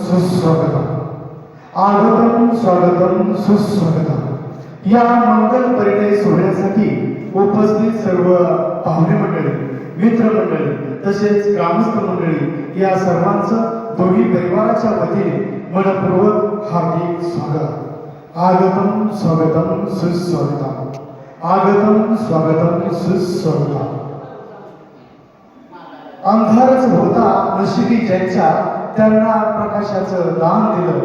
सुस्वागतम। आगतम स्वागतम सुस्वागतम। या मंगल परिणय सोहळ्यासाठी उपस्थित सर्व पाहुणे मंडळी मित्रमंडळी तसेच ग्रामस्थ मंडळी या सर्वांचं दोन्ही परिवाराच्या वतीने मनपूर्वक हार्दिक स्वागत. आगतम स्वागतम सुस्वागतम। आगतम स्वागतम सुस्वागतम। अंधारच होता नशिबी ज्यांच्या त्यांना प्रकाशाचं दान दिलं.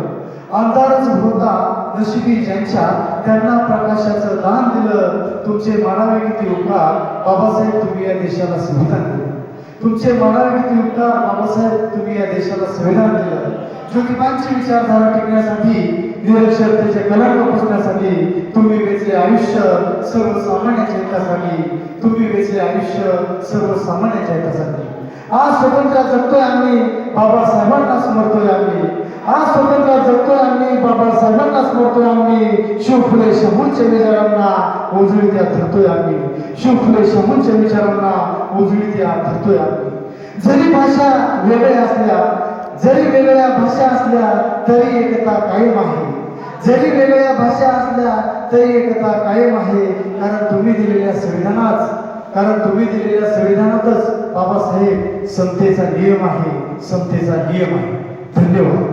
अंधारच होता नशिबी ज्यांच्या त्यांना प्रकाशाचं दान दिलं. तुमचे मानावे किती उपकार बाबासाहेब तुम्ही या देशाला संविधान दिलं. तुमचे मानावे किती उपकार बाबासाहेब तुम्ही या देशाला संविधान दिलं. ज्योतिबांची विचारधारा टिकण्यासाठी निरक्षरतेचे कलंक पुसण्यासाठी तुम्ही वेचले आयुष्य सर्वसामान्याच्या हितासाठी तुम्ही वेचले आयुष्य सर्वसामान्याच्या हितासाठी. आज स्वतंत्र जगतोय आम्ही बाबासाहेबांना स्मरतोय आम्ही. आज स्वतंत्र जगतोय आम्ही बाबासाहेबांना स्मरतोय आम्ही. शिवफुले शंभूंच्या विचारांना उजळी त्या धरतोय आम्ही. शिवफुले शंभूंच्या विचारांना उजळी त्या धरतोय आम्ही. जरी भाषा वेगळ्या असल्या जरी वेगळ्या भाषा असल्या तरी एकता कायम आहे. जरी वेगळ्या भाषा असल्या तरी एकता कायम आहे. कारण कारण तुम्ही दिलेल्या संविधानातच बाबासाहेब समतेचा नियम आहे समतेचा नियम आहे. धन्यवाद.